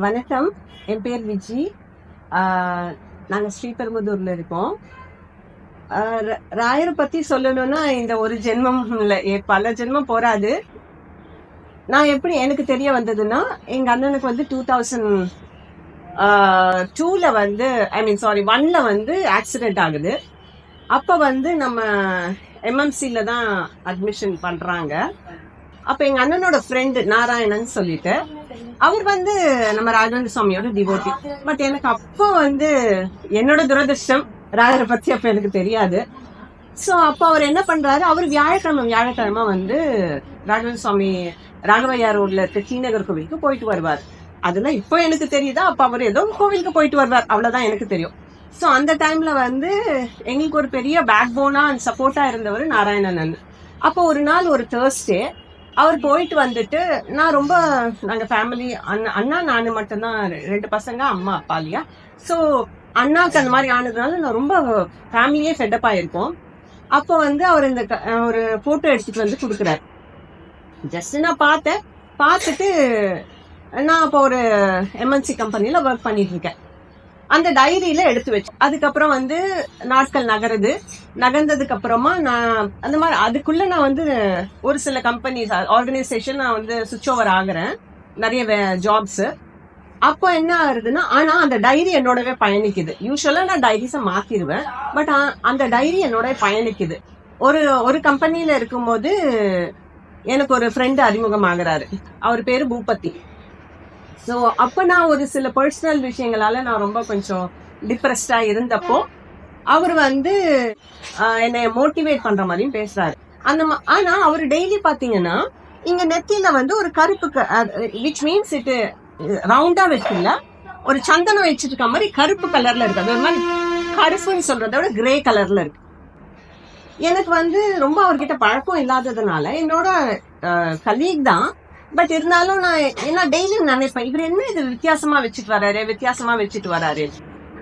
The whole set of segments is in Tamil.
வணக்கம். என் பேர் விஜி. நாங்கள் ஸ்ரீபெரும்புதூரில் இருக்கோம். ராயரை பற்றி சொல்லணும்னா இந்த ஒரு ஜென்மம் இல்லை. பல ஜென்மம் போராது நான் எப்படி எனக்கு தெரிய வந்ததுன்னா எங்கள் அண்ணனுக்கு வந்து டூ தௌசண்ட் டூவில் வந்து ஐ மீன் சாரி ஒன்ல வந்து ஆக்சிடெண்ட் ஆகுது. அப்போ வந்து நம்ம எம்எம்சியில் தான் அட்மிஷன் பண்ணுறாங்க அப்ப எங்க அண்ணனோட ஃப்ரெண்டு நாராயணன் சொல்லிட்டு அவர் வந்து நம்ம ராஜவேந்திர சுவாமியோட டிவோட்டி பட் எனக்கு அப்போ வந்து என்னோட துரதிர்ஷ்டம் ராஜரை பத்தி அப்ப எனக்கு தெரியாது. ஸோ அப்போ அவர் என்ன பண்றாரு அவர் வியாழக்கிழமை வியாழக்கிழமை வந்து ராஜவேந்திர சுவாமி ராகவையா ரோட்ல இருக்க ஸ்ரீநகர் கோவிலுக்கு போயிட்டு வருவார். அதெல்லாம் இப்போ எனக்கு தெரியுதா? அப்போ அவர் ஏதோ கோவிலுக்கு போயிட்டு வருவார். அவ்வளோதான் எனக்கு தெரியும். ஸோ அந்த டைம்ல வந்து எங்களுக்கு ஒரு பெரிய பேக் போனா சப்போர்ட்டா இருந்தவர் நாராயணன் அப்போ ஒரு நாள் ஒரு தேர்ஸ்டே அவர் போயிட்டு வந்துட்டு நான் ரொம்ப நாங்கள் ஃபேமிலி அண்ணா அண்ணா நானு மட்டும்தான் ரெ- ரெண்டு பசங்க அம்மா அப்பா இல்லையா? ஸோ அண்ணாக்கு அந்த மாதிரி ஆனதுனால நான் ரொம்ப ஃபேமிலியே செட்டப் ஆயிருக்கோம். அப்போ வந்து அவர் இந்த ஒரு ஃபோட்டோ எடுத்துட்டு வந்து கொடுக்குறாரு. ஜஸ்ட் நான் பார்த்தேன். பார்த்துட்டு நான் அப்போ ஒரு எம்என்சி கம்பெனியில் ஒர்க் பண்ணிட்டு இருக்கேன். அந்த டைரியில எடுத்து வச்சு. அதுக்கப்புறம் வந்து நாட்கள் நகருது. நகர்ந்ததுக்கு அப்புறமா நான் அந்த மாதிரி அதுக்குள்ள நான் வந்து ஒரு சில கம்பெனிஸ் ஆர்கனைசேஷன் நான் வந்து சுவிட்ச் ஓவர் ஆகுறேன். நிறைய ஜாப்ஸ் அப்போ என்ன ஆகுதுன்னா ஆனா அந்த டைரி என்னோடவே பயணிக்குது. யூஸ்வலா நான் டைரிஸை மாத்திடுவேன் பட் அந்த டைரி என்னோட பயணிக்குது. ஒரு ஒரு கம்பெனியில இருக்கும்போது எனக்கு ஒரு ஃப்ரெண்டு அறிமுகமாகறாரு. அவர் பேரு பூபதி. ஸோ அப்போ நான் ஒரு சில பர்சனல் விஷயங்களால நான் ரொம்ப கொஞ்சம் டிப்ரெஸ்டாக இருந்தப்போ அவர் வந்து என்னை மோட்டிவேட் பண்ற மாதிரியும் பேசுறாரு. அந்த ஆனால் ஆனா அவர் டெய்லி பாத்தீங்கன்னா இங்க நெத்தியில வந்து ஒரு கருப்பு விச் மீன்ஸ் இட்டு ரவுண்டா வச்சுல ஒரு சந்தனம் வச்சிட்டு இருக்க மாதிரி கருப்பு கலர்ல இருக்கு. அது ஒரு மாதிரி கருப்புன்னு சொல்றதை விட கிரே கலர்ல இருக்கு. எனக்கு வந்து ரொம்ப அவர்கிட்ட பழக்கம் இல்லாததுனால என்னோட கலீக் தான் பட் இருந்தாலும் நான் என்ன டெய்லி நினைப்பேன் இவர் என்ன இது வித்தியாசமா வச்சுட்டு வராரு? வித்தியாசமா வச்சுட்டு வராரு.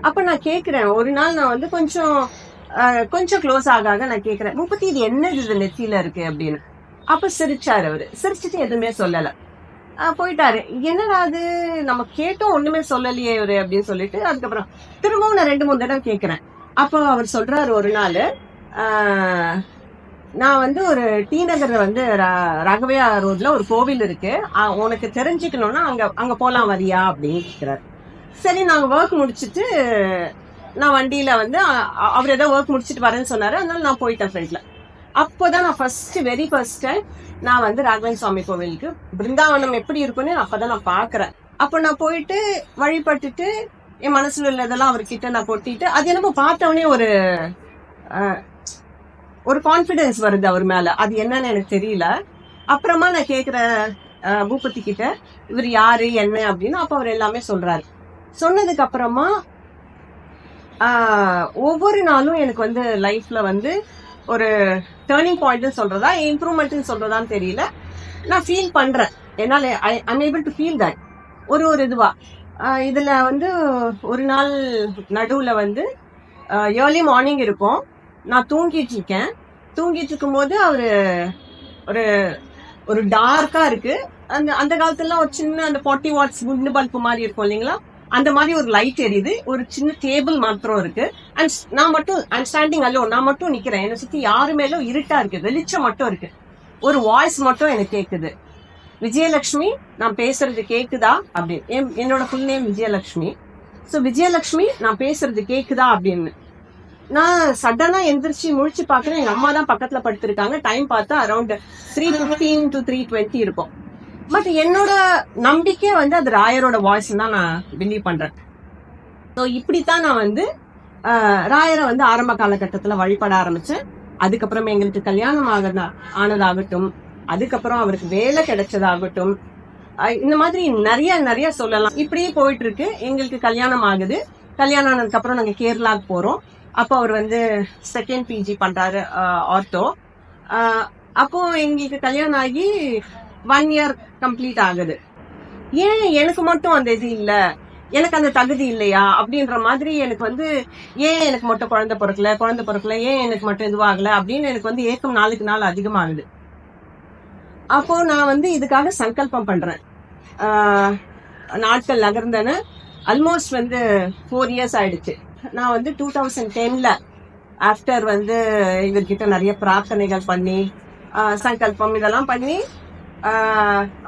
அப்ப நான் கேக்குறேன். ஒரு நாள் நான் வந்து கொஞ்சம் கொஞ்சம் க்ளோஸ் ஆக ஆக நான் கேக்குறேன். முப்பத்தி இது என்ன இது நெத்தியில இருக்கு? அப்படின்னு. அப்ப சிரிச்சாரு அவரு. சிரிச்சுட்டு எதுவுமே சொல்லல. போயிட்டாரு. என்னடா அது நம்ம கேட்டோம் ஒண்ணுமே சொல்லலையே இவரு அப்படின்னு சொல்லிட்டு அதுக்கப்புறம் திரும்பவும் நான் ரெண்டு மூணு தடவை கேக்குறேன். அப்போ அவர் சொல்றாரு ஒரு நாள் ஆஹ், நான் வந்து ஒரு டி நகர்ல வந்து ரகவையா ரோட்ல ஒரு கோவில் இருக்கு. உனக்கு தெரிஞ்சுக்கணும்னா அங்க அங்க போலாம் வரியா அப்படின்னு கேக்குறாரு. சரி நாங்க ஒர்க் முடிச்சிட்டு நான் வண்டியில வந்து அவர் ஏதோ ஒர்க் முடிச்சுட்டு வரேன்னு சொன்னாரு. அதனால நான் போயிட்டேன் ஃப்ரெண்ட்ல அப்போதான் நான் ஃபர்ஸ்ட் வெரி ஃபர்ஸ்ட் டைம் நான் வந்து ராகவன் சுவாமி கோவிலுக்கு பிருந்தாவனம் எப்படி இருக்குன்னு அப்பதான் நான் பாக்குறேன். அப்ப நான் போயிட்டு வழிபட்டுட்டு என் மனசுல உள்ளதெல்லாம் அவர்கிட்ட நான் கொட்டிட்டு அது என்னமோ பார்த்தவொடனே ஒரு ஒரு கான்ஃபிடென்ஸ் வருது அவர் மேல. அது என்னன்னு எனக்கு தெரியல. அப்புறமா நான் கேட்குற பூபதி கிட்ட இவர் யாரு என்ன அப்படின்னு. அப்ப அவர் எல்லாமே சொல்றாரு. சொன்னதுக்கு அப்புறமா ஒவ்வொரு நாளும் எனக்கு வந்து லைஃப்ல வந்து ஒரு டேர்னிங் பாயிண்ட்னு சொல்றதா இம்ப்ரூவ்மெண்ட்னு சொல்றதான்னு தெரியல. நான் ஃபீல் பண்றேன். என்னால் I unable to feel that ஒரு ஒரு இதுவா. இதில் வந்து ஒரு நாள் நடுவில் வந்து ஏர்லி மார்னிங் இருக்கும். நான் தூங்கிட்டு இருக்கேன் தூங்கிட்டு இருக்கும்போது அவரு ஒரு ஒரு டார்க்கா இருக்கு. அந்த அந்த காலத்துலலாம் ஒரு சின்ன அந்த 40 வாட்ஸ் குண்டு பல்பு மாதிரி இருக்கும் இல்லைங்களா? அந்த மாதிரி ஒரு லைட் எரியுது. ஒரு சின்ன டேபிள் மாத்திரம் இருக்கு. அண்ட் நான் மட்டும் அண்ட் ஸ்டாண்டிங் அல்லோ நான் மட்டும் நிக்கிறேன். என்னை சுத்தி யாருமேலும் இருட்டா இருக்கு. வெளிச்சம் மட்டும் இருக்கு. ஒரு வாய்ஸ் மட்டும் எனக்கு கேக்குது. விஜயலட்சுமி நான் பேசுறது கேக்குதா? அப்படின்னு என்- என்னோட full name Vijayalakshmi so Vijayalakshmi நான் பேசுறது கேக்குதா? அப்படின்னு. நான் சடனா எந்திரிச்சு முழிச்சு பாக்குறேன் எங்க அம்மா தான் பக்கத்துல படுத்திருக்காங்க. டைம் பார்த்தா around three fifteen to three twenty இருக்கும். பட் என்னோட நம்பிக்கை வந்து அது ராயரோட வாய்ஸ் தான் நான் பிலீவ் பண்றேன். ஸோ இப்படித்தான் நான் வந்து ராயரை வந்து ஆரம்ப காலகட்டத்துல வழிபட ஆரம்பிச்சேன். அதுக்கப்புறம் எங்களுக்கு கல்யாணம் ஆக ஆனதாகட்டும் அதுக்கப்புறம் அவருக்கு வேலை கிடைச்சதாகட்டும் இந்த மாதிரி நிறைய நிறைய சொல்லலாம். இப்படியே போயிட்டு இருக்கு. எங்களுக்கு கல்யாணம் ஆகுது. கல்யாணம் ஆனதுக்கு அப்புறம் நாங்க கேரளாக்கு போறோம். அப்போ அவர் வந்து செகண்ட் பிஜி பண்றாரு ஆர்த்தோ. அப்போ எங்களுக்கு கல்யாணம் ஆகி ஒன் இயர் கம்ப்ளீட் ஆகுது. ஏன் எனக்கு மட்டும் அந்த இது இல்ல? எனக்கு அந்த தகுதி இல்லையா? அப்படின்ற மாதிரி எனக்கு வந்து ஏன் எனக்கு மட்டும் குழந்தை பிறக்கல? குழந்தை பிறக்கல. ஏன் எனக்கு மட்டும் இதுவாகல? அப்படின்னு எனக்கு வந்து ஏக்கம் நாளுக்கு நாள் அதிகமாகுது. அப்போ நான் வந்து இதுக்காக சங்கல்பம் பண்றேன். நாட்கள் நகர்ந்தன. ஆல்மோஸ்ட் வந்து ஃபோர் இயர்ஸ் ஆயிடுச்சு. நான் வந்து டூ தௌசண்ட் டென்ல ஆஃப்டர் வந்து இவர்கிட்ட நிறைய பிரார்த்தனைகள் பண்ணி சங்கல்பம் இதெல்லாம் பண்ணி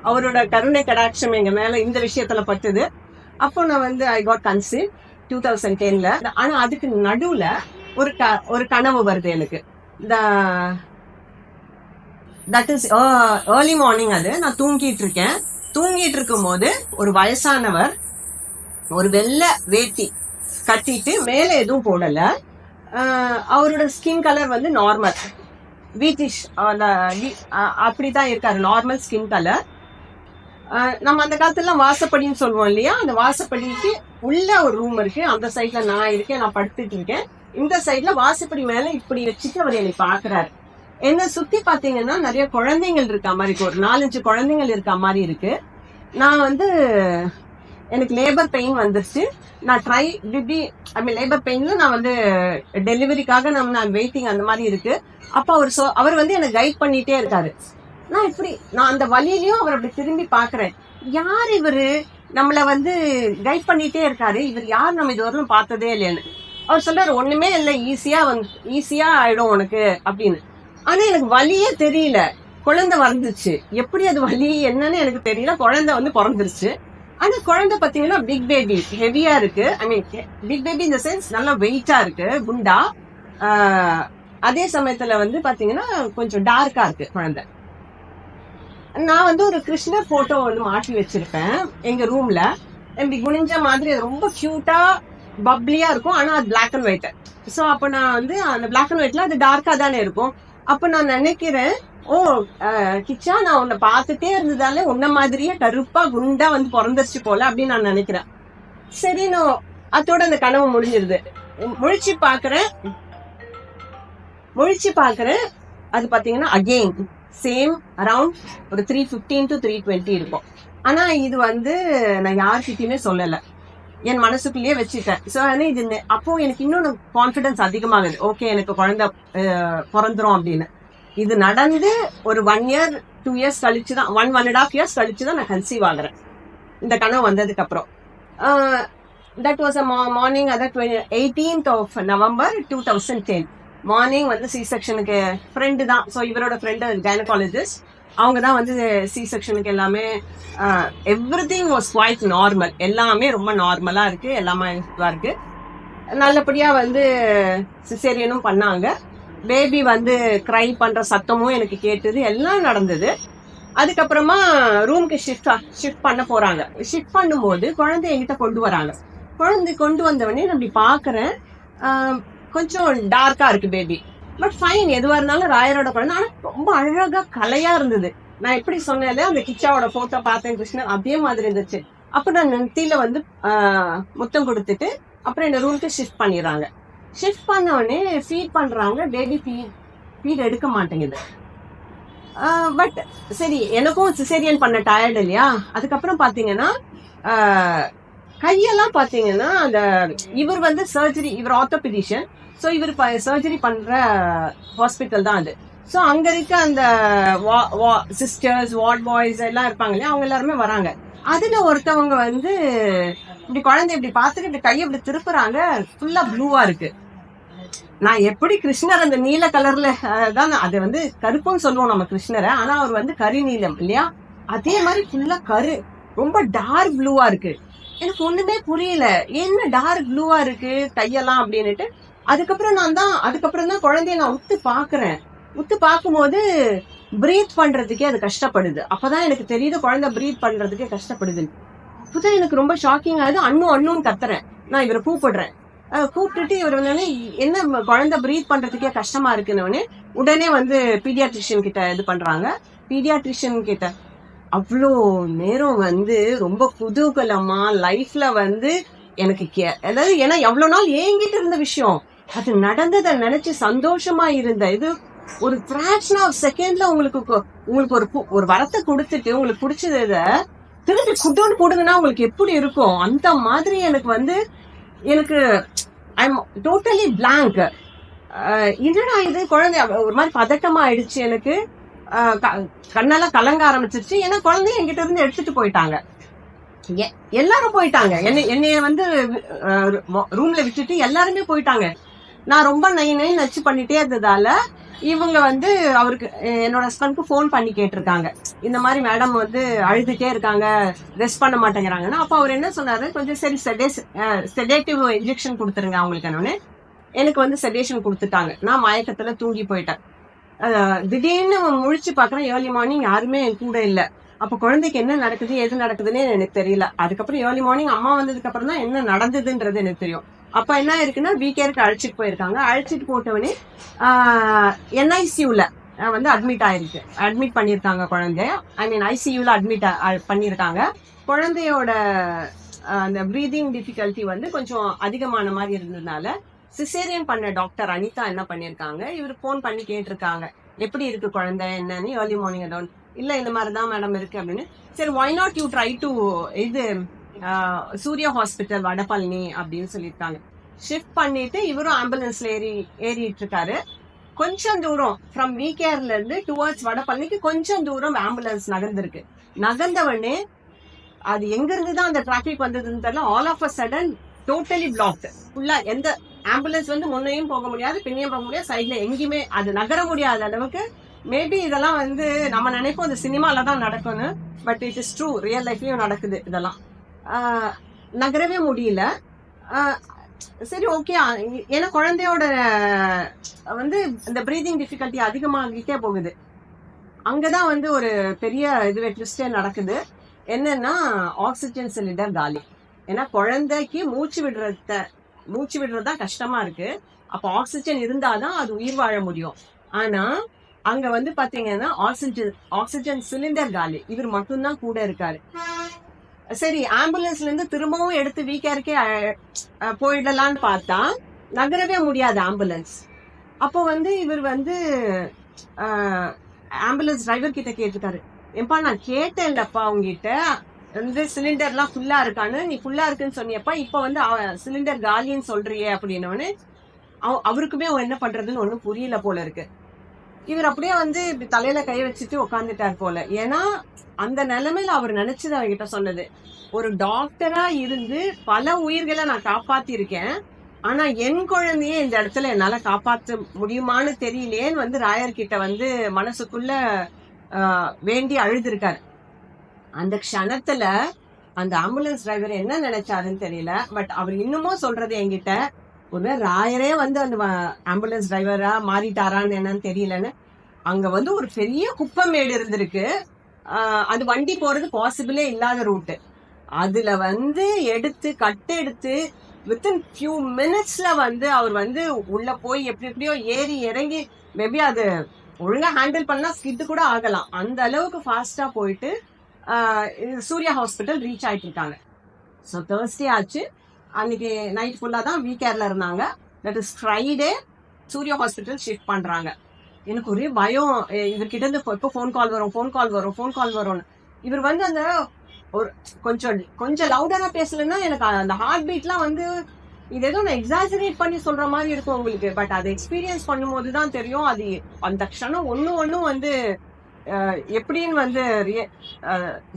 அவரோட கருணை கடாட்சம் எங்க மேல இந்த விஷயத்துல பட்டுது. அப்போ நான் வந்து I got conceive two thousand டென்ல ஆனா அதுக்கு நடுவுல ஒரு க ஒரு கனவு வருது எனக்கு. தட் இஸ் ஏர்லி மார்னிங் அது. நான் தூங்கிட்டு இருக்கேன். தூங்கிட்டு இருக்கும்போது ஒரு வயசானவர் ஒரு வெள்ளை வேட்டி கட்டிட்டு மேலே எதுவும் போடல. அவரோட ஸ்கின் கலர் வந்து நார்மல் வீட்டிஷ் அப்படிதான் இருக்காரு நார்மல் ஸ்கின் கலர் நம்ம அந்த காலத்துல வாசப்படின்னு சொல்லுவோம் இல்லையா? அந்த வாசப்படிக்கு உள்ள ஒரு ரூம் இருக்கு. அந்த சைட்ல நான் இருக்கேன் நான் படுத்துட்டு இருக்கேன். இந்த சைட்ல வாசப்படி மேல இப்படி வச்சுட்டு அவர் என்னை பாக்குறாரு. என்ன சுத்தி பாத்தீங்கன்னா நிறைய குழந்தைங்கள் இருக்க மாதிரி இருக்கு. ஒரு நாலஞ்சு குழந்தைங்கள் இருக்க மாதிரி இருக்கு. நான் வந்து எனக்கு லேபர் பெயின் வந்துருச்சு. நான் try BP I mean labour பெயின்ல நான் வந்து டெலிவரிக்காக நம்ம நான் வெயிட்டிங் அந்த மாதிரி இருக்கு. அப்போ அவர் சொ அவர் வந்து எனக்கு கைட் பண்ணிட்டே இருக்காரு. நான் இப்படி நான் அந்த வழியிலையும் அவர் அப்படி திரும்பி பார்க்குறேன். யார் இவர்? நம்மளை வந்து கைட் பண்ணிட்டே இருக்காரு. இவர் யார்? நம்ம இதுவரையும் பார்த்ததே இல்லைன்னு அவர் சொல்றாரு ஒண்ணுமே இல்லை ஈஸியா வந்து ஈஸியா ஆயிடும் உனக்கு அப்படின்னு. ஆனா எனக்கு வலியே தெரியல. குழந்தை வந்துச்சு எப்படி அது வலி என்னன்னு எனக்கு தெரியல. குழந்தை வந்து பிறந்துருச்சு. ஆனா குழந்தை பாத்தீங்கன்னா பிக் பேபி ஹெவியா இருக்கு. ஐ மீன் பிக் பேபி இந்த சென்ஸ் நல்லா வெயிட்டா இருக்கு குண்டா. அதே சமயத்துல வந்து பாத்தீங்கன்னா கொஞ்சம் டார்க்கா இருக்கு குழந்தை. நான் வந்து ஒரு கிருஷ்ணர் போட்டோ வந்து மாட்டி வச்சிருப்பேன் எங்க ரூம்ல இப்படி குனிஞ்ச மாதிரி ரொம்ப கியூட்டா பப்ளியா இருக்கும். ஆனா அது பிளாக் அண்ட் ஒயிட் ஸோ அப்போ நான் வந்து அந்த பிளாக் அண்ட் ஒயிட்ல அது டார்க்கா தானே இருக்கும். அப்போ நான் நினைக்கிறேன் ஓ அஹ், கிச்சா நான் உன்னை பார்த்துட்டே இருந்ததால உன்ன மாதிரியே கருப்பா குண்டா வந்து பிறந்துருச்சு போல அப்படின்னு நான் நினைக்கிறேன். சரினோ அதோட அந்த கனவு முடிஞ்சிருது. முழிச்சு பாக்குறேன் முழிச்சு பாக்குறேன் அது பாத்தீங்கன்னா அகெயின் சேம் அரவுண்ட் ஒரு three fifteen to three twenty இருக்கும். ஆனா இது வந்து நான் யார்கிட்டயுமே சொல்லல. என் மனசுக்குள்ளேயே வச்சுட்டேன். ஸோ ஆனால் இது அப்போ எனக்கு இன்னொன்று கான்ஃபிடன்ஸ் அதிகமாகுது. ஓகே எனக்கு குழந்தை பிறந்துரும் அப்படின்னு. இது நடந்து ஒரு ஒன் இயர் டூ இயர்ஸ் கழிச்சு தான் one one and half years கழிச்சு தான் நான் கன்சீவ் ஆகுறேன். இந்த கனவு வந்ததுக்கு அப்புறம் தட் வாஸ் அ மார்னிங் அதான் eighteenth of November two thousand ten morning வந்து சி செக்ஷனுக்கு ஃப்ரெண்டு தான். ஸோ இவரோட ஃப்ரெண்டு கைனகாலஜிஸ்ட் அவங்க தான் வந்து சி செக்ஷனுக்கு எல்லாமே everything was quite normal எல்லாமே ரொம்ப நார்மலாக இருக்குது எல்லாமே இருக்குது நல்லபடியாக வந்து சிசேரியனும் பண்ணாங்க. பேபி வந்து க்ரை பண்ணுற சத்தமும் எனக்கு கேட்டது எல்லாம் நடந்தது. அதுக்கப்புறமா ரூம்க்கு ஷிஃப்ட் ஷிஃப்ட் பண்ண போறாங்க. ஷிஃப்ட் பண்ணும்போது குழந்தை என்கிட்ட கொண்டு வராங்க. குழந்தை கொண்டு வந்தவொடனே நான் இப்படி பார்க்கறேன். கொஞ்சம் டார்க்கா இருக்கு பேபி பட் ஃபைன் எதுவா இருந்தாலும் ராயரோட குழந்தை. ஆனா ரொம்ப அழகா கலையா இருந்தது. நான் எப்படி சொன்னேன்ல அந்த கிச்சாவோட போட்டோ பார்த்தேன் கிருஷ்ணன் அதே மாதிரி இருந்துச்சு. அப்புறம் நான் நெத்தியில வந்து முத்தம் கொடுத்துட்டு அப்புறம் இந்த ரூம்க்கு ஷிஃப்ட் பண்ணிடுறாங்க. ஷிஃப்ட் பண்ணோடனே ஃபீட் பண்ணுறாங்க பேபி ஃபீட் ஃபீட் எடுக்க மாட்டேங்குது. பட் சரி எனக்கும் சிசேரியன் பண்ண டயர்டு இல்லையா? அதுக்கப்புறம் பார்த்தீங்கன்னா கையெல்லாம் பார்த்தீங்கன்னா அந்த இவர் வந்து சர்ஜரி இவர் ஆர்த்தோபிடிஷியன் ஸோ இவர் சர்ஜரி பண்ணுற ஹாஸ்பிட்டல் தான் அது. ஸோ அங்கே இருக்க அந்த சிஸ்டர்ஸ் வார்ட் பாய்ஸ் எல்லாம் இருப்பாங்க இல்லையா? அவங்க எல்லாருமே வராங்க. அதுல ஒருத்தவங்க வந்து இப்படி குழந்தை இப்படி பார்த்துட்டு இப்படி கையை இப்படி திருப்புறாங்க. ஃபுல்லா ப்ளூவா இருக்கு. நான் எப்படி கிருஷ்ணர் அந்த நீல கலர்ல தான் அது வந்து கருப்புன்னு சொல்லுவோம் நம்ம கிருஷ்ணரை. ஆனா அவர் வந்து கரி நீலம் இல்லையா? அதே மாதிரி ஃபுல்லா கரு. ரொம்ப டார்க் ப்ளூவா இருக்கு. எனக்கு ஒண்ணுமே புரியல. என்ன டார்க் ப்ளூவா இருக்கு கையெல்லாம் அப்படின்னுட்டு. அதுக்கப்புறம் நான் தான் அதுக்கப்புறம் தான் குழந்தைய நான் உத்து பாக்குறேன் உத்து பார்க்கும்போது பிரீத் பண்றதுக்கே அது கஷ்டப்படுது. அப்பதான் எனக்கு தெரியுது குழந்தை பிரீத் பண்றதுக்கே கஷ்டப்படுது அப்பதான் எனக்கு ரொம்ப ஷாக்கிங் ஆகுது. அண்ணும் அண்ணும் கத்துறேன். நான் இவரை கூப்பிடுறேன். கூப்பிட்டுட்டு இவர் வந்து என்ன குழந்தை பிரீத் பண்றதுக்கே கஷ்டமா இருக்குன்னு? உடனே வந்து பீடியாட்ரிஷியன் கிட்ட இது பண்றாங்க. பீடியாட்ரிஷியன் கிட்ட அவ்வளோ நேரம் வந்து ரொம்ப குதூகலமா லைஃப்ல வந்து எனக்கு கே- அதாவது ஏன்னா எவ்வளோ நாள் ஏங்கிட்டு இருந்த விஷயம். அது நடந்ததை நினைச்சு சந்தோஷமா இருந்த இது ஒரு ஃபிராக்ஷன் ஆஃப் செகண்ட்ல உங்களுக்கு கொ- உங்களுக்கு ஒரு ஒரு வரத்தை கொடுத்துட்டு உங்களுக்கு பிடிச்சத திருப்பி குட்டோன்னு போடுங்கன்னா உங்களுக்கு எப்படி இருக்கும்? அந்த மாதிரி எனக்கு வந்து எனக்கு ஐ எம் டோட்டலி பிளாங்க் என்னடா இது? குழந்தை ஒரு மாதிரி பதட்டமா ஆயிடுச்சு எனக்கு. க- கண்ணெல்லாம் கலங்க ஆரம்பிச்சிருச்சு. ஏன்னா குழந்தைய என்கிட்ட இருந்து எடுத்துட்டு போயிட்டாங்க. எல்லாரும் போயிட்டாங்க. என்னை என்னைய வந்து ரூம்ல விட்டுட்டு எல்லாருமே போயிட்டாங்க. நான் ரொம்ப நை நை நச்சு பண்ணிட்டே இருந்ததால இவங்க வந்து அவருக்கு என்னோட ஹஸ்பண்ட்க்கு ஃபோன் பண்ணி கேட்டிருக்காங்க. இந்த மாதிரி மேடம் வந்து அழுதுகிட்டே இருக்காங்க ரெஸ்ட் பண்ண மாட்டேங்கிறாங்கன்னா. அப்போ அவர் என்ன சொன்னாரு? கொஞ்சம் சரி செடேஸ் செடேட்டிவ் இன்ஜெக்ஷன் கொடுத்துருங்க அவங்களுக்கு என்னன்னு. எனக்கு வந்து செடேஷன் கொடுத்துட்டாங்க. நான் மயக்கத்தில் தூங்கி போயிட்டேன். திடீர்னு முழிச்சு பார்க்குறேன். ஏர்லி மார்னிங் யாருமே என் கூட இல்லை. அப்போ குழந்தைக்கு என்ன நடக்குது எது நடக்குதுன்னு எனக்கு தெரியல. அதுக்கப்புறம் ஏர்லி மார்னிங் அம்மா வந்ததுக்கு அப்புறம் தான் என்ன நடந்ததுன்றது எனக்கு தெரியும். அப்ப என்ன இருக்குன்னா வீக்கேருக்கு அழைச்சிட்டு போயிருக்காங்க. அழைச்சிட்டு போட்டவனே என்ஐசியூல வந்து அட்மிட் ஆயிருக்கு. அட்மிட் பண்ணியிருக்காங்க குழந்தைய ஐ மீன் ஐசியூல அட்மிட் பண்ணியிருக்காங்க. குழந்தையோட அந்த ப்ரீதிங் டிஃபிகல்ட்டி வந்து கொஞ்சம் அதிகமான மாதிரி இருந்ததுனால சிசேரியன் பண்ண டாக்டர் அனிதா என்ன பண்ணியிருக்காங்க இவர் ஃபோன் பண்ணி கேட்டிருக்காங்க. எப்படி இருக்கு குழந்தை? என்னன்னு ஏர்லி மார்னிங் அரௌண்ட் இல்லை இந்த மாதிரி தான் மேடம் இருக்கு அப்படின்னு. சரி why not you try to இது சூர்யா ஹாஸ்பிட்டல் வடபழனி அப்படின்னு சொல்லியிருக்காங்க. ஷிஃப்ட் பண்ணிட்டு இவரும் ஆம்புலன்ஸ்ல ஏறி ஏறிட்டு இருக்காரு கொஞ்சம் தூரம் ஃப்ரம் விகேர்ல இருந்து டுவர்ட்ஸ் வடபழனிக்கு கொஞ்சம் தூரம் ஆம்புலன்ஸ் நகர்ந்திருக்கு. நகர்ந்தவொடனே அது எங்க இருந்து தான் அந்த டிராபிக் வந்ததுன்னு தெரியல. All of a sudden totally blocked ஃபுல்லா எந்த ஆம்புலன்ஸ் வந்து முன்னையும் போக முடியாது பின்னையும் போக முடியாது சைட்ல எங்கேயுமே அது நகர முடியாத அளவுக்கு மேபி இதெல்லாம் வந்து நம்ம நினைப்போம் அது சினிமால தான் நடக்கும்னு. But it is true real லைஃப்லயும் நடக்குது இதெல்லாம். நகரவே முடியல. சரி ஓகே ஏன்னா குழந்தையோட வந்து இந்த பிரீதிங் டிஃபிகல்ட்டி அதிகமாகிட்டே போகுது. அங்கதான் வந்து ஒரு பெரிய இது ட்விஸ்டே நடக்குது. என்னன்னா ஆக்சிஜன் சிலிண்டர் காலி. ஏன்னா குழந்தைக்கு மூச்சு விடுறத மூச்சு விடுறது தான் கஷ்டமா இருக்கு. அப்போ ஆக்சிஜன் இருந்தாதான் அது உயிர் வாழ முடியும். ஆனா அங்க வந்து பாத்தீங்கன்னா ஆக்சிஜன் ஆக்சிஜன் சிலிண்டர் காலி. இவர் மட்டும்தான் கூட இருக்காரு. சரி ஆம்புலன்ஸ்ல இருந்து திரும்பவும் எடுத்து வீக்கேருக்கே போயிடலான்னு பார்த்தா நகரவே முடியாது ஆம்புலன்ஸ். அப்போ வந்து இவர் வந்து ஆம்புலன்ஸ் டிரைவர் கிட்ட கேட்டிருக்காரு. ஏப்பா நான் கேட்டேன்லப்பா உங்ககிட்ட வந்து சிலிண்டர்லாம் ஃபுல்லா இருக்கான்னு. நீ ஃபுல்லா இருக்குன்னு சொன்னியப்பா இப்போ வந்து சிலிண்டர் காலின்னு சொல்றியே அப்படின்னோடனே அவ- அவருக்குமே என்ன பண்றதுன்னு ஒன்றும் புரியல போல இருக்கு. இவர் அப்படியே வந்து இப்படி தலையில கை வச்சுட்டு உட்காந்துட்டார் போல. ஏன்னா அந்த நிலைமையில அவர் நினைச்சது அவர்கிட்ட சொன்னது. ஒரு டாக்டரா இருந்து பல உயிர்களை நான் காப்பாத்தி இருக்கேன் ஆனா என் குழந்தைய இந்த இடத்துல என்னால காப்பாத்த முடியுமான்னு தெரியலையேன்னு வந்து ராயர் கிட்ட வந்து மனசுக்குள்ள வேண்டி அழுதுருக்காரு. அந்த க்ஷணத்துல அந்த ஆம்புலன்ஸ் டிரைவர் என்ன நினைச்சாருன்னு தெரியல. பட் அவர் இன்னமும் சொல்றது என்கிட்ட ஒருவேளை ராயரே வந்து அந்த ஆம்புலன்ஸ் டிரைவரா மாறிட்டாரான்னு என்னன்னு தெரியலன்னு. அங்க வந்து ஒரு பெரிய குப்பமேடு இருந்திருக்கு. அது வண்டி போறது பாசிபிளே இல்லாத ரூட்டு அதுல வந்து எடுத்து கட்டு எடுத்து வித்தின் ஃபியூ மினிட்ஸ்ல வந்து அவர் வந்து உள்ள போய் எப்படி எப்படியோ ஏறி இறங்கி மேபி அது ஒழுங்கா ஹேண்டில் பண்ணா ஸ்கிட் கூட ஆகலாம். அந்த அளவுக்கு ஃபாஸ்டா போயிட்டு இது சூர்யா ஹாஸ்பிட்டல் ரீச் ஆயிட்டு இருக்காங்க. ஸோ தேர்ஸ்டே ஆச்சு. அன்னைக்கு நைட் ஃபுல்லாக தான் வீக்கேரில் இருந்தாங்க. That is Friday Surya hospital shift பண்ணுறாங்க எனக்கு ஒரே பயம். எ- இவர்கிட்ட இருந்து எப்போ ஃபோன் கால் வரும் ஃபோன் கால் வரும் ஃபோன் கால் வரும்னு. இவர் வந்து அந்த ஒரு கொஞ்சம் கொஞ்சம் லவுடராக பேசலன்னா எனக்கு அந்த ஹார்ட் பீட்லாம் வந்து இது ஏதோ நான் எக்ஸாஜரேட் பண்ணி சொல்ற மாதிரி இருக்கும் உங்களுக்கு. பட் அதை எக்ஸ்பீரியன்ஸ் பண்ணும்போது தான் தெரியும். அது அந்த க்ஷணம் ஒன்று ஒன்றும் வந்து எப்படின்னு வந்து ரிய-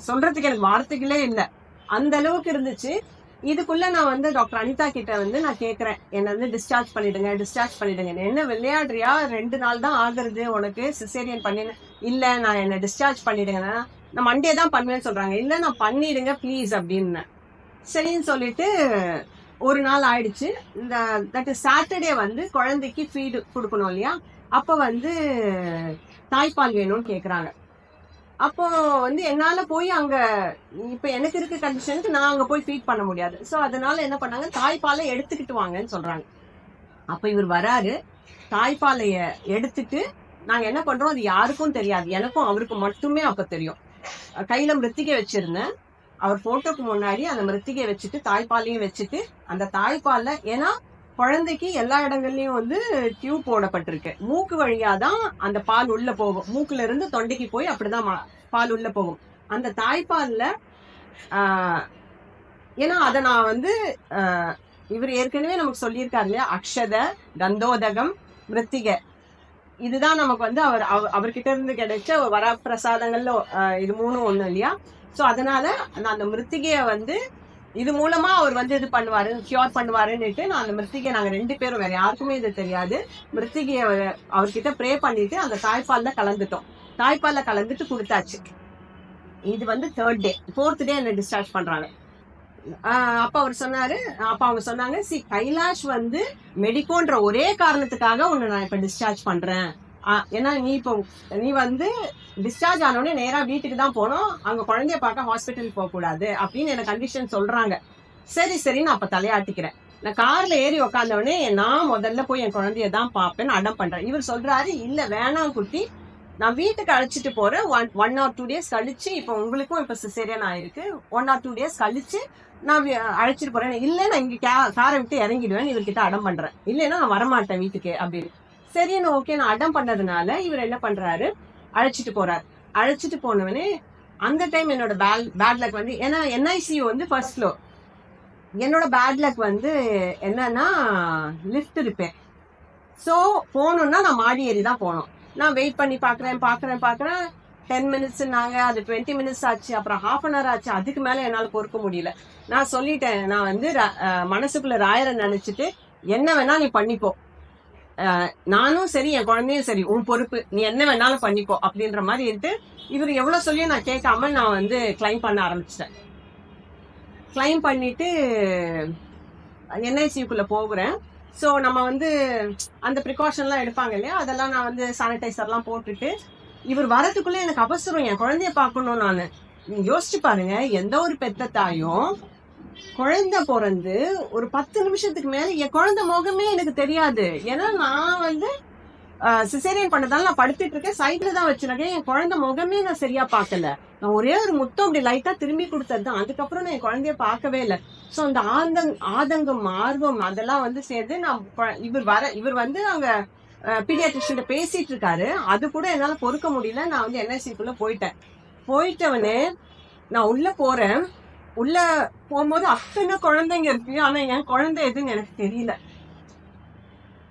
சொல்றதுக்கு எனக்கு வார்த்தைகளே இல்லை. அந்த அளவுக்கு இருந்துச்சு. இதுக்குள்ள நான் வந்து டாக்டர் அனிதா கிட்ட வந்து நான் கேட்குறேன் என்ன வந்து டிஸ்சார்ஜ் பண்ணிடுங்க டிஸ்சார்ஜ் பண்ணிடுங்க. என்ன விளையாடுறியா? ரெண்டு நாள் தான் ஆகுறது உனக்கு. சிசேரியன் பண்ணின இல்ல நான் என்ன டிஸ்சார்ஜ் பண்ணிடுங்கன்னா நான் மண்டே தான் பண்ணுவேன்னு சொல்றாங்க. இல்ல நான் பண்ணிடுங்க ப்ளீஸ் அப்படின்னு. சரின்னு சொல்லிட்டு ஒரு நாள் ஆயிடுச்சு. இந்த தட் சாட்டர்டே வந்து குழந்தைக்கு ஃபீடு கொடுக்கணும் இல்லையா? அப்ப வந்து தாய்ப்பால் வேணும்னு கேக்குறாங்க. அப்போ வந்து என்னால போய் அங்க இப்ப எனக்கு இருக்க கண்டிஷனுக்கு நான் அங்க போய் ஃபீட் பண்ண முடியாது. சோ அதனால என்ன பண்ணாங்க? தாய்ப்பாலை எடுத்துக்கிட்டு வாங்கன்னு சொல்றாங்க. அப்ப இவர் வராரு. தாய்ப்பாலைய எடுத்துட்டு நாங்க என்ன பண்றோம்? அது யாருக்கும் தெரியாது. எனக்கும் அவருக்கும் மட்டுமே அப்ப தெரியும். கையில மிருத்திகை வச்சிருந்தேன். அவர் போட்டோக்கு முன்னாடி அந்த மிருத்திகை வச்சுட்டு தாய்ப்பாலையும் வச்சுட்டு அந்த தாய்ப்பால்ல ஏன்னா குழந்தைக்கு எல்லா இடங்கள்லயும் வந்து டியூப் போடப்பட்டிருக்கு. மூக்கு வழியா தான் அந்த பால் உள்ள போகும். மூக்குல இருந்து தொண்டைக்கு போய் அப்படிதான் பால் உள்ள போகும். அந்த தாய்ப்பால்ல ஆஹ், ஏன்னா அதை நான் வந்து ஆஹ், இவர் ஏற்கனவே நமக்கு சொல்லியிருக்காரு இல்லையா? அக்ஷத கந்தோதகம் மிருத்திகை. இதுதான் நமக்கு வந்து அவர் அவர்கிட்ட இருந்து கிடைச்ச வரப்பிரசாதங்கள்ல ஆஹ், இது மூணும் ஒண்ணு இல்லையா? ஸோ அதனால நான் அந்த மிருத்திகையை வந்து இது மூலமா அவர் வந்து இது பண்ணுவாரு கியூர் பண்ணுவாருன்னுட்டு நான் அந்த மிருத்திகை நாங்க ரெண்டு பேரும் வேற யாருக்குமே இது தெரியாது. மிருத்திகையை அவர்- அவர்கிட்ட ப்ரே பண்ணிட்டு அந்த தாய்ப்பால்ல கலந்துட்டோம். தாய்ப்பால்ல கலந்துட்டு கொடுத்தாச்சு. இது வந்து தேர்ட் டே ஃபோர்த் டே என்ன டிஸ்சார்ஜ் பண்றாங்க. அப்ப அவர் சொன்னாரு அப்ப அவங்க சொன்னாங்க சி கைலாஷ் வந்து மெடிக்கோன்ற ஒரே காரணத்துக்காக உன்னை நான் இப்ப டிஸ்சார்ஜ் பண்றேன். ஏன்னா நீ இப்போ நீ வந்து டிஸ்சார்ஜ் ஆனோடனே நேராக வீட்டுக்கு தான் போனோம் அங்கே குழந்தைய பார்க்க ஹாஸ்பிட்டல் போகக்கூடாது அப்படின்னு எனக்கு கண்டிஷன் சொல்கிறாங்க சரி சரி நான் அப்போ தலையாட்டிக்கிறேன். நான் காரில் ஏறி உக்காந்தவொடனே நான் முதல்ல போய் என் குழந்தைய தான் பார்ப்பேன்னு அடம் பண்ணுறேன் இவர் சொல்கிறாரு இல்லை வேணாம் குட்டி. நான் வீட்டுக்கு அழைச்சிட்டு போகிறேன் one one or two days கழிச்சு இப்போ உங்களுக்கும் இப்போ சிசேரியன் ஆயிருக்கு. ஒன் ஆர் டூ டேஸ் கழிச்சு நான் அழைச்சிட்டு போறேன் இல்லை நான் இங்கே கே காரை விட்டு இறங்கிடுவேன் இவர்கிட்ட அடம் பண்ணுறேன் இல்லைன்னா நான் வரமாட்டேன் வீட்டுக்கு அப்படின்னு. சரின்னு ஓகே நான் அடம் பண்ணதுனால இவர் என்ன பண்றாரு? அழைச்சிட்டு போறார். அழைச்சிட்டு போனவனே அந்த டைம் என்னோட பேட் பேட் லக் வந்து ஏன்னா என்ஐசியூ வந்து ஃபர்ஸ்ட் ஃப்ளோர் என்னோட பேட் லக் வந்து என்னன்னா லிஃப்ட் ரிப்பேர் ஸோ போகணுன்னா நான் மாடி ஏறி தான் போகணும். நான் வெயிட் பண்ணி பார்க்குறேன் பார்க்குறேன் பார்க்குறேன் டென் மினிட்ஸ்னாங்க அது டுவெண்ட்டி மினிட்ஸ் ஆச்சு அப்புறம் ஹாஃப் அன் ஹவர் ஆச்சு அதுக்கு மேலே என்னால் பொறுக்க முடியல. நான் சொல்லிட்டேன் நான் வந்து ர- மனசுக்குள்ள ராயரை நினச்சிட்டு என்ன வேணா நீ பண்ணிப்போம் நானும் சரி என் குழந்தையும் சரி உன் பொறுப்பு நீ என்ன வேணாலும் பண்ணிக்கோ அப்படின்ற மாதிரி இருந்து இவர் எவ்வளவு சொல்லியும் நான் கேட்காம நான் வந்து கிளைம் பண்ண ஆரம்பிச்சிட்டேன். கிளைம் பண்ணிட்டு என்ஐசிக்குள்ளே போகிறேன். ஸோ நம்ம வந்து அந்த ப்ரிகாஷன்லாம் எடுப்பாங்க இல்லையா? அதெல்லாம் நான் வந்து சானிடைசர்லாம் போட்டுட்டு இவர் வரதுக்குள்ள எனக்கு அவசரம் என் குழந்தைய பார்க்கணும் நான். யோசிச்சு பாருங்க எந்த ஒரு பெத்த தாயும் குழந்தை பிறந்து ஒரு பத்து நிமிஷத்துக்கு மேல என் குழந்தை முகமே எனக்கு தெரியாது. ஏன்னா நான் வந்து சிசேரியன் பண்ணதால நான் படுத்துட்டு இருக்கேன். சைட்ல தான் வச்சிருக்கேன். என் குழந்தை முகமே நான் சரியா பார்க்கல. நான் ஒரே ஒரு முத்தம் அப்படி லைட்டா திரும்பி கொடுத்தது தான். அதுக்கப்புறம் நான் என் குழந்தைய பார்க்கவே இல்லை. ஸோ அந்த ஆதங் ஆதங்கம் ஆர்வம் அதெல்லாம் வந்து சேர்ந்து நான் இவர் வர இவர் வந்து அவங்க பீடியாட்ரிஷன் பேசிட்டு இருக்காரு. அது கூட என்னால பொறுக்க முடியல. நான் வந்து என்எஸ்சிக்குள்ள போயிட்டேன். போயிட்டவனே நான் உள்ள போறேன். உள்ள போகும்போது அத்தனை குழந்தைங்க இருக்கு. ஆனா என் குழந்தை எதுன்னு எனக்கு தெரியல.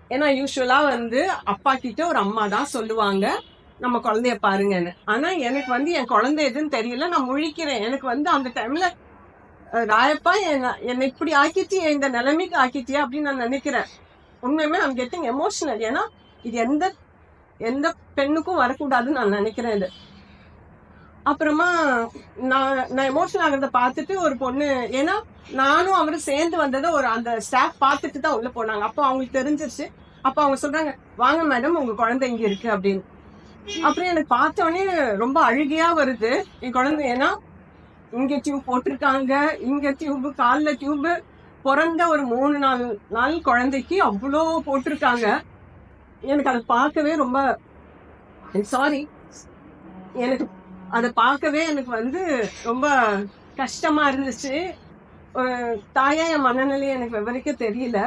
ஏன்னா யூஸ்வலா வந்து அப்பா கிட்ட ஒரு அம்மா தான் சொல்லுவாங்க. நம்ம குழந்தைய பாருங்கன்னு. ஆனா எனக்கு வந்து என் குழந்தை எதுன்னு தெரியல. நான் முழிக்கிறேன். எனக்கு வந்து அந்த டைம்ல ராயப்பா என்ன- என்னை இப்படி ஆக்கிட்டியே இந்த நிலைமைக்கு ஆக்கிட்டியா அப்படின்னு நான் நினைக்கிறேன். உண்மையுமே அவங்க கெட்டிங் எமோஷனல் ஏன்னா இது எந்த எந்த பெண்ணுக்கும் வரக்கூடாதுன்னு நான் நினைக்கிறேன் இது. அப்புறமா நான் நான் எமோஷனல் ஆகிறத பார்த்துட்டு ஒரு பொண்ணு ஏன்னா நானும் அவரும் சேர்ந்து வந்ததை ஒரு அந்த ஸ்டாஃப் பார்த்துட்டு தான் உள்ள போனாங்க. அப்போ அவங்களுக்கு தெரிஞ்சிருச்சு. அப்போ அவங்க சொல்றாங்க வாங்க மேடம் உங்க குழந்தை இங்க இருக்கு அப்படின்னு. அப்புறம் எனக்கு பார்த்தோன்னே ரொம்ப அழுகையா வருது. என் குழந்தை ஏன்னா இங்க டியூப் போட்டிருக்காங்க. இங்க டியூப் காலில் டியூப் பிறந்த ஒரு மூணு நாள் நாள் குழந்தைக்கு அவ்வளோ போட்டிருக்காங்க. எனக்கு அதை பார்க்கவே ரொம்ப சாரி எனக்கு அதை பார்க்கவே எனக்கு வந்து ரொம்ப கஷ்டமா இருந்துச்சு. தாயா என் மனநிலை எனக்கு விவரிக்க தெரியல.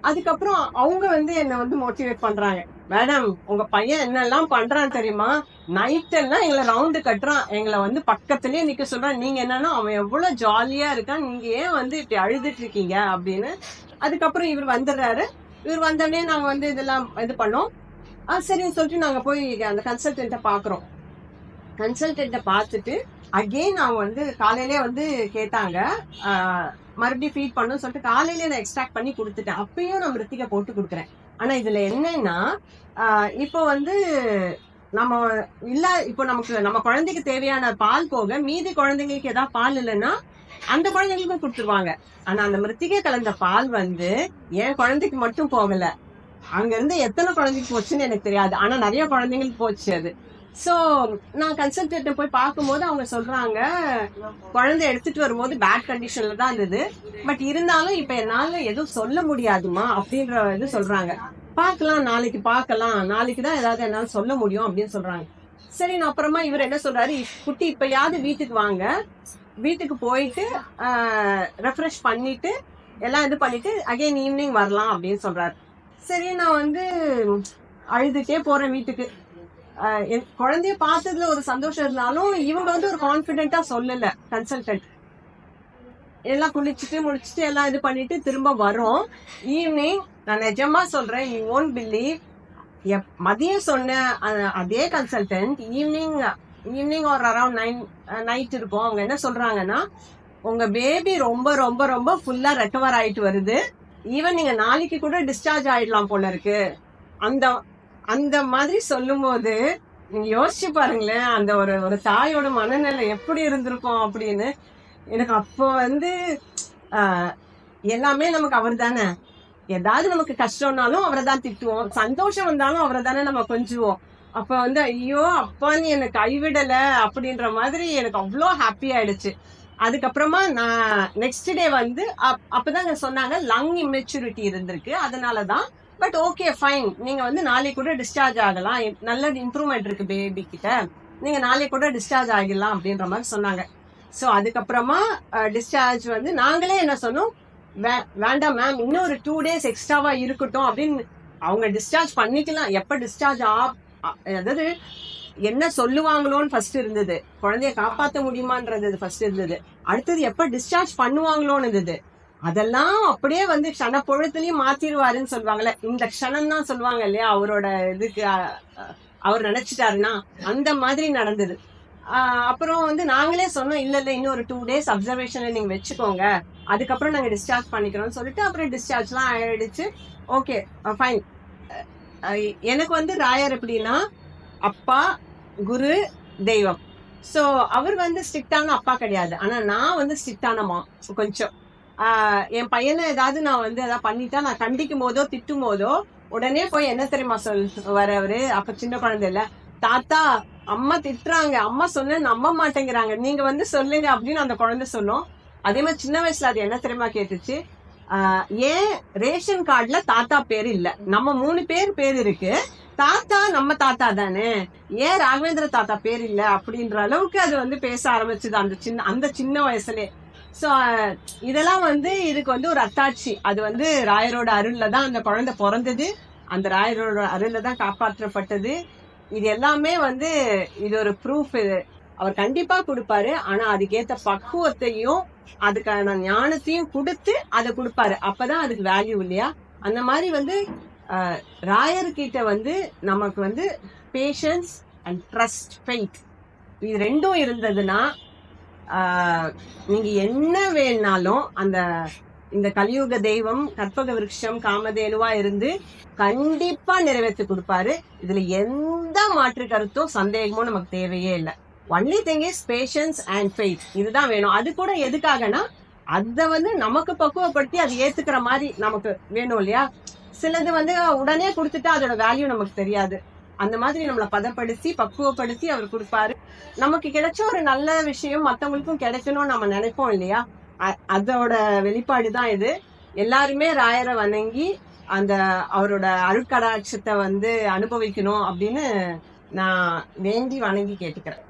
அதுக்கப்புறம் அவங்க வந்து என்னை வந்து மோட்டிவேட் பண்றாங்க. மேடம் உங்க பையன் என்னெல்லாம் பண்றான் தெரியுமா? நைட் எல்லாம் எங்களை ரவுண்டு கட்டுறான். எங்களை வந்து பக்கத்துலயே நிக்க சொல்றான். நீங்க என்னன்னா அவன் எவ்வளவு ஜாலியா இருக்கான். நீங்க ஏன் வந்து இப்படி அழுதுட்டு இருக்கீங்க? அப்படின்னு. அதுக்கப்புறம் இவர் வந்துடுறாரு. இவர் வந்தோடனே நாங்க வந்து இதெல்லாம் இது பண்ணோம். ஆ சரின்னு சொல்லிட்டு நாங்க போய் அந்த கன்சல்டன்ட்டை பாக்குறோம் கன்சல்டண்ட்டை பார்த்துட்டு அகெயின் அவங்க வந்து காலையிலே வந்து கேட்டாங்க. ஆஹ், மறுபடியும் ஃபீட் பண்ணணும்னு சொல்லிட்டு காலையிலே நான் எக்ஸ்ட்ராக்ட் பண்ணி கொடுத்துட்டேன். அப்பயும் நான் மிருத்திகை போட்டு கொடுக்குறேன். ஆனா இதுல என்னன்னா ஆஹ், இப்போ வந்து நம்ம இல்ல இப்போ நமக்கு நம்ம குழந்தைக்கு தேவையான பால் போக மீதி குழந்தைங்களுக்கு ஏதாவது பால் இல்லைன்னா அந்த குழந்தைங்களுக்கும் கொடுத்துருவாங்க. ஆனா அந்த மிருத்திகை கலந்த பால் வந்து என் குழந்தைக்கு மட்டும் போகல. அங்க இருந்து எத்தனை குழந்தைக்கு போச்சுன்னு எனக்கு தெரியாது. ஆனா நிறைய குழந்தைங்களுக்கு போச்சு அது. சோ நான் கன்சல்டன்ட் போய் பார்க்கும்போது அவங்க சொல்றாங்க குழந்தை எடுத்துட்டு வரும்போது பேட் கண்டிஷன்ல தான் இருந்தது. பட் இருந்தாலும் இப்ப என்னால எதுவும் சொல்ல முடியாதுமா அப்படின்ற இது சொல்றாங்க. பார்க்கலாம் நாளைக்கு பார்க்கலாம். நாளைக்கு தான் ஏதாவது என்னால சொல்ல முடியும் அப்படின்னு சொல்றாங்க. சரி நான் அப்புறமா இவர் என்ன சொல்றாரு? குட்டி இப்பயாவது வீட்டுக்கு வாங்க. வீட்டுக்கு போயிட்டு ரெஃப்ரெஷ் பண்ணிட்டு எல்லாம் இது பண்ணிட்டு அகைன் ஈவினிங் வரலாம் அப்படின்னு சொல்றாரு. சரி நான் வந்து அழுதுட்டே போறேன் வீட்டுக்கு. என் குழந்தைய பார்த்ததுல ஒரு சந்தோஷம் இருந்தாலும் இவங்க வந்து ஒரு கான்பிடென்ட்டா சொல்லல கன்சல்டன்ட் எல்லாம் குளிச்சுட்டு முடிச்சுட்டு எல்லாம் இது பண்ணிட்டு திரும்ப வரோம். ஈவினிங் நான் நிஜமா சொல்றேன் யூ ஓன்ட் பிலீவ் மதியம் சொன்ன அதே கன்சல்டன்ட் ஈவினிங் ஈவினிங் ஒரு அரௌண்ட் நைன் நைட் இருக்கும் அவங்க என்ன சொல்றாங்கன்னா உங்க பேபி ரொம்ப ரொம்ப ரொம்ப ஃபுல்லா ரெக்கவர் ஆயிட்டு வருது. ஈவன் நீங்க நாளைக்கு கூட டிஸ்சார்ஜ் ஆயிடலாம் போல இருக்கு. அந்த அந்த மாதிரி சொல்லும்போது நீங்க யோசிச்சு பாருங்களேன் அந்த ஒரு ஒரு தாயோட மனநிலை எப்படி இருந்திருக்கும் அப்படின்னு. எனக்கு அப்போ வந்து எல்லாமே நமக்கு அவர் தானே ஏதாவது நமக்கு கஷ்டம்னாலும் அவரை தான் திட்டுவோம். சந்தோஷம் வந்தாலும் அவரை தானே நம்ம கொஞ்சுவோம். அப்ப வந்து ஐயோ அப்பா நீ என்னை கைவிடல அப்படின்ற மாதிரி எனக்கு அவ்வளோ ஹாப்பி ஆயிடுச்சு. அதுக்கப்புறமா நான் நெக்ஸ்ட் டே வந்து அப்- அப்பதான் சொன்னாங்க லங் இம்மெச்சூரிட்டி இருந்திருக்கு. அதனாலதான் பட் ஓகே ஃபைன் நீங்க வந்து நாளைக்கு கூட டிஸ்சார்ஜ் ஆகலாம். நல்ல இம்ப்ரூவ்மெண்ட் இருக்கு பேபி கிட்ட. நீங்க நாளைக்கு கூட டிஸ்சார்ஜ் ஆகிடலாம் அப்படின்ற மாதிரி சொன்னாங்க. ஸோ அதுக்கப்புறமா டிஸ்சார்ஜ் வந்து நாங்களே என்ன சொன்னோம்? வே- வேண்டாம் மேம் இன்னும் ஒரு டூ டேஸ் எக்ஸ்ட்ராவா இருக்கட்டும் அப்படின்னு அவங்க டிஸ்சார்ஜ் பண்ணிக்கலாம். எப்ப டிஸ்சார்ஜ் ஆ அதாவது என்ன சொல்லுவாங்களோன்னு ஃபர்ஸ்ட் இருந்தது. குழந்தைய காப்பாற்ற முடியுமான்றது ஃபர்ஸ்ட் இருந்தது. அடுத்தது எப்ப டிஸ்சார்ஜ் பண்ணுவாங்களோன்னு இருந்தது. அதெல்லாம் அப்படியே வந்து க்ஷண பொழுதுலயும் மாத்திருவாருன்னு சொல்லுவாங்கல்ல. இந்த க்ஷணம் தான் சொல்லுவாங்க இல்லையா அவரோட இதுக்கு அவர் நினைச்சிட்டாருன்னா அந்த மாதிரி நடந்தது. அப்புறம் வந்து நாங்களே சொன்னோம் இல்ல இல்ல இன்னும் ஒரு டூ டேஸ் அப்சர்வேஷன்ல நீங்க வச்சுக்கோங்க. அதுக்கப்புறம் நாங்க டிஸ்சார்ஜ் பண்ணிக்கிறோம்னு சொல்லிட்டு அப்புறம் டிஸ்சார்ஜ்லாம் ஆயிடுச்சு. ஓகே ஃபைன் எனக்கு வந்து ராயர் எப்படின்னா அப்பா குரு தெய்வம். ஸோ அவர் வந்து ஸ்ட்ரிக்டான அப்பா கிடையாது. ஆனா நான் வந்து ஸ்ட்ரிக்டானமா கொஞ்சம். என் பையனை ஏதாவது நான் வந்து ஏதாவது பண்ணிட்டா நான் கண்டிக்கும் போதோ திட்டும் போதோ உடனே போய் என்ன தெரியுமா சொல் வரவரு அப்ப சின்ன குழந்தை இல்ல. தாத்தா அம்மா திட்டுறாங்க. அம்மா சொன்ன நம்ப மாட்டேங்கிறாங்க. நீங்க வந்து சொல்லுங்க அப்படின்னு அந்த குழந்தை சொன்னோம். அதே மாதிரி சின்ன வயசுல அது என்ன தெரியுமா கேட்டுச்சு? ஆஹ் ஏன் ரேஷன் கார்டுல தாத்தா பேர் இல்ல? நம்ம மூணு பேர் பேர் இருக்கு. தாத்தா நம்ம தாத்தா தானே? ஏன் ராகவேந்திர தாத்தா பேர் இல்ல? அப்படின்ற அளவுக்கு அது வந்து பேச ஆரம்பிச்சது அந்த சின்ன அந்த சின்ன வயசுலே ஸோ இதெல்லாம் வந்து இதுக்கு வந்து ஒரு அத்தாட்சி. அது வந்து ராயரோட அருள்ல தான் அந்த குழந்தை பிறந்தது. அந்த ராயரோட அருள்ல தான் காப்பாற்றப்பட்டது. இது எல்லாமே வந்து இது ஒரு ப்ரூஃப் இது. அவர் கண்டிப்பா கொடுப்பாரு. ஆனா அதுக்கேத்த பக்குவத்தையும் அதுக்கான ஞானத்தையும் கொடுத்து அதை கொடுப்பாரு. அப்பதான் அதுக்கு வேல்யூ இல்லையா? அந்த மாதிரி வந்து ராயர்கிட்ட வந்து நமக்கு வந்து பேஷன்ஸ் அண்ட் ட்ரஸ்ட் ஃபெய்த் இது ரெண்டும் இருந்ததுன்னா நீங்க என்ன வேணாலும் அந்த இந்த கலியுக தெய்வம் கற்பக விருட்சம் காமதேனுவா இருந்து கண்டிப்பா நிறைவேற்றி கொடுப்பாரு. இதுல எந்த மாற்று கருத்தும் சந்தேகமும் நமக்கு தேவையே இல்லை. Only thing is patience and faith இதுதான் வேணும். அது கூட எதுக்காகனா அத வந்து நமக்கு பக்குவப்படுத்தி அது ஏத்துக்கிற மாதிரி நமக்கு வேணும் இல்லையா? சிலது வந்து உடனே கொடுத்துட்டா அதோட வேல்யூ நமக்கு தெரியாது. அந்த மாதிரி நம்மளை பதப்படுத்தி பக்குவப்படுத்தி அவர் கொடுப்பாரு. நமக்கு கிடைச்ச ஒரு நல்ல விஷயம் மத்தவங்களுக்கும் கிடைக்கணும்னு நம்ம நினைப்போம் இல்லையா? அ- அதோட வெளிப்பாடு தான் இது. எல்லாருமே ராயரை வணங்கி அந்த அவரோட அருட்கடாட்சத்தை வந்து அனுபவிக்கணும் அப்படின்னு நான் வேண்டி வணங்கி கேட்டுக்கிறேன்.